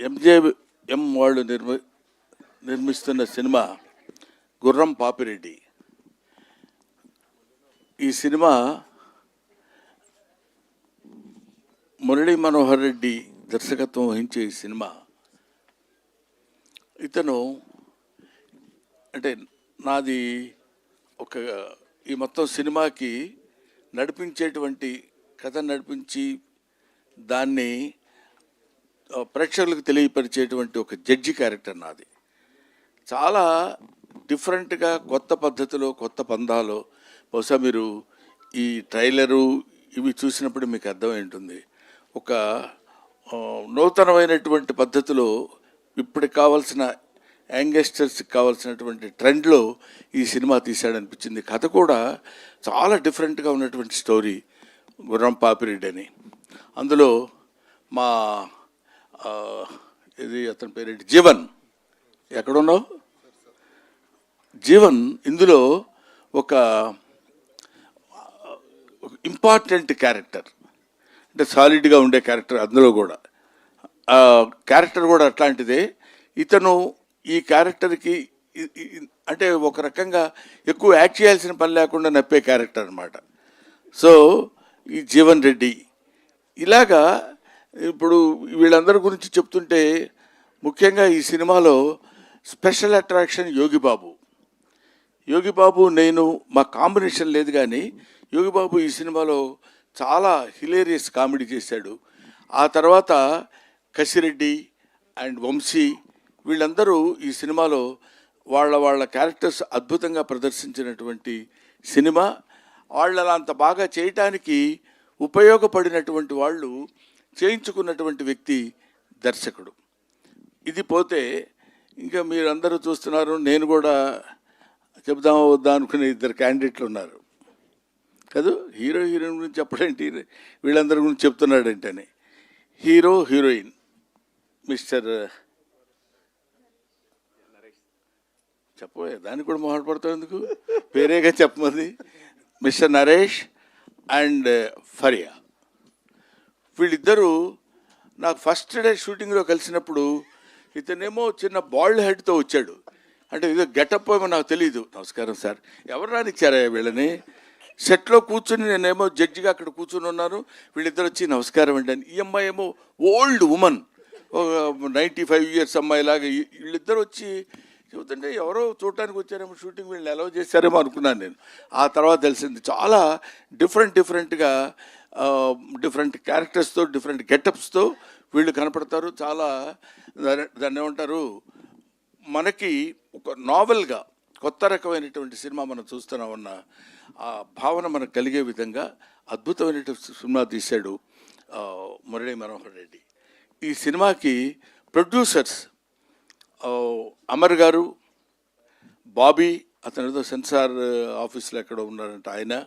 ఎంజే ఎం వాళ్ళు నిర్మి నిర్మిస్తున్న సినిమా గుర్రం పాపిరెడ్డి. ఈ సినిమా మురళీ మనోహర్ రెడ్డి దర్శకత్వం వహించే ఈ సినిమా. ఇతను అంటే నాది ఒక ఈ మొత్తం సినిమాకి నడిపించేటువంటి కథ నడిపించి దాన్ని ప్రేక్షకులకు తెలియపరిచేటువంటి ఒక జడ్జి క్యారెక్టర్ నాది. చాలా డిఫరెంట్గా కొత్త పద్ధతిలో కొత్త పందాలో బహుశా మీరు ఈ ట్రైలరు ఇవి చూసినప్పుడు మీకు అర్థమైంటుంది ఒక నూతనమైనటువంటి పద్ధతిలో ఇప్పటికి కావాల్సిన యాంగెస్టర్స్కి కావాల్సినటువంటి ట్రెండ్లో ఈ సినిమా తీశాడనిపించింది. కథ కూడా చాలా డిఫరెంట్గా ఉన్నటువంటి స్టోరీ గుర్రం పాపిరెడ్డి అని. అందులో మా ఇది అతని పేరేంటి? జీవన్. ఎక్కడున్నావు? జీవన్ ఇందులో ఒక ఇంపార్టెంట్ క్యారెక్టర్. అంటే సాలిడ్గా ఉండే క్యారెక్టర్ అందులో కూడా. క్యారెక్టర్ కూడా అట్లాంటిదే. ఇతను ఈ క్యారెక్టర్కి అంటే ఒక రకంగా ఎక్కువ యాక్ట్ చేయాల్సిన పని లేకుండా నప్పే క్యారెక్టర్ అనమాట సో ఈ జీవన్ రెడ్డి. ఇలాగా ఇప్పుడు వీళ్ళందరి గురించి చెప్తుంటే ముఖ్యంగా ఈ సినిమాలో స్పెషల్ అట్రాక్షన్ యోగి బాబు యోగి బాబు నేను మా కాంబినేషన్ లేదు కానీ యోగి బాబు ఈ సినిమాలో చాలా హిలేరియస్ కామెడీ చేశాడు. ఆ తర్వాత కసిరెడ్డి అండ్ వంశీ వీళ్ళందరూ ఈ సినిమాలో వాళ్ళ వాళ్ళ క్యారెక్టర్స్ అద్భుతంగా ప్రదర్శించినటువంటి సినిమా. వాళ్ళ అంత బాగా చేయటానికి ఉపయోగపడినటువంటి వాళ్ళు చేయించుకున్నటువంటి వ్యక్తి దర్శకుడు. ఇది పోతే ఇంకా మీరందరూ చూస్తున్నారు నేను కూడా చెప్దామా వద్దా అనుకునే ఇద్దరు క్యాండిడేట్లు ఉన్నారు. కాదు? హీరో హీరోయిన్ గురించి చెప్పడేంటి వీళ్ళందరి గురించి చెప్తున్నాడంటని. హీరో హీరోయిన్ మిస్టర్ చెప్పబోయే దానికి కూడా మొహాటపడతావు ఎందుకు? పేరేగా చెప్పమంది. Mister Naresh and Faria. వీళ్ళిద్దరూ నాకు ఫస్ట్ డే షూటింగ్లో కలిసినప్పుడు ఇతనేమో చిన్న బాల్డ్ హెడ్తో వచ్చాడు. అంటే ఇదో గెటప్ ఏమో నాకు తెలియదు నమస్కారం సార్. ఎవరు రానిచ్చారా వీళ్ళని? సెట్లో కూర్చుని నేనేమో జడ్జిగా అక్కడ కూర్చుని ఉన్నాను. వీళ్ళిద్దరు వచ్చి నమస్కారం అండి అని. ఈ అమ్మాయి ఏమో ఓల్డ్ ఉమెన్ ఒక నైంటీ ఫైవ్ ఇయర్స్ అమ్మాయిలాగా లాగా వీళ్ళిద్దరు వచ్చి చెబుతుంటే ఎవరో చూడటానికి వచ్చారేమో షూటింగ్ వీళ్ళని ఎలా చేశారేమో అనుకున్నాను నేను. ఆ తర్వాత తెలిసింది. చాలా డిఫరెంట్ డిఫరెంట్గా డిఫరెంట్ క్యారెక్టర్స్తో డిఫరెంట్ గెటప్స్తో వీళ్ళు కనపడతారు. చాలా దాన్ని- ఏమంటారు? మనకి ఒక నావెల్గా కొత్త రకమైనటువంటి సినిమా మనం చూస్తున్నామన్న ఆ భావన మనకు కలిగే విధంగా అద్భుతమైనటువంటి సినిమా తీశాడు మురళీ మనోహర్ రెడ్డి. ఈ సినిమాకి ప్రొడ్యూసర్స్ అమర్ గారు బాబీ అతనితో సెన్సార్ ఆఫీస్లో ఎక్కడ ఉన్నారంట ఆయన